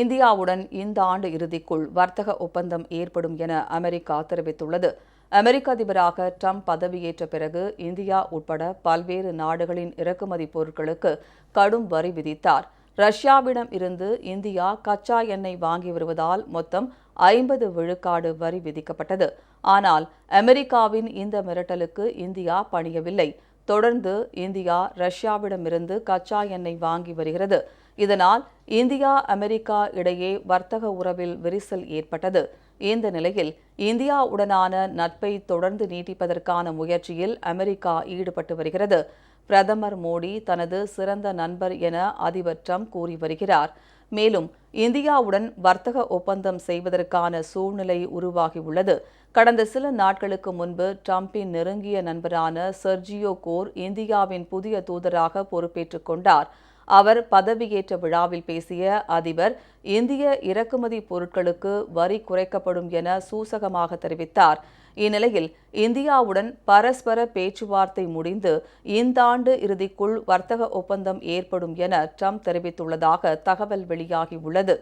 இந்தியாவுடன் இந்த ஆண்டு இறுதிக்குள் வர்த்தக ஒப்பந்தம் ஏற்படும் என அமெரிக்கா தெரிவித்துள்ளது. அமெரிக்க அதிபராக ட்ரம்ப் பதவியேற்ற பிறகு இந்தியா உட்பட பல்வேறு நாடுகளின் இறக்குமதி பொருட்களுக்கு கடும் வரி விதித்தார். ரஷ்யாவிடம் இருந்து இந்தியா கச்சா எண்ணெய் வாங்கி வருவதால் மொத்தம் ஐம்பது விழுக்காடு வரி விதிக்கப்பட்டது. ஆனால் அமெரிக்காவின் இந்த மிரட்டலுக்கு இந்தியா பணியவில்லை. தொடர்ந்து இந்தியா ரஷ்யாவிடமிருந்து கச்சா எண்ணெய் வாங்கி வருகிறது. இதனால் இந்தியா அமெரிக்கா இடையே வர்த்தக உறவில் விரிசல் ஏற்பட்டது. இந்த நிலையில் இந்தியாவுடனான நட்பை தொடர்ந்து நீட்டிப்பதற்கான முயற்சியில் அமெரிக்கா ஈடுபட்டு வருகிறது. பிரதமர் மோடி தனது சிறந்த நண்பர் என அதிபர் ட்ரம்ப் கூறி வருகிறார். மேலும் இந்தியாவுடன் வர்த்தக ஒப்பந்தம் செய்வதற்கான சூழ்நிலை உருவாகியுள்ளது. கடந்த சில நாட்களுக்கு முன்பு ட்ரம்பின் நெருங்கிய நண்பரான செர்ஜியோ கோர் இந்தியாவின் புதிய தூதராக பொறுப்பேற்றுக் கொண்டார். அவர் பதவியேற்ற விழாவில் பேசிய அதிபர் இந்திய இறக்குமதி பொருட்களுக்கு வரி குறைக்கப்படும் என சூசகமாக தெரிவித்தார். இந்நிலையில் இந்தியாவுடன் பரஸ்பர பேச்சுவார்த்தை முடிந்து இந்த ஆண்டு இறுதிக்குள் வர்த்தக ஒப்பந்தம் ஏற்படும் என ட்ரம்ப் தெரிவித்துள்ளதாக தகவல் வெளியாகியுள்ளது.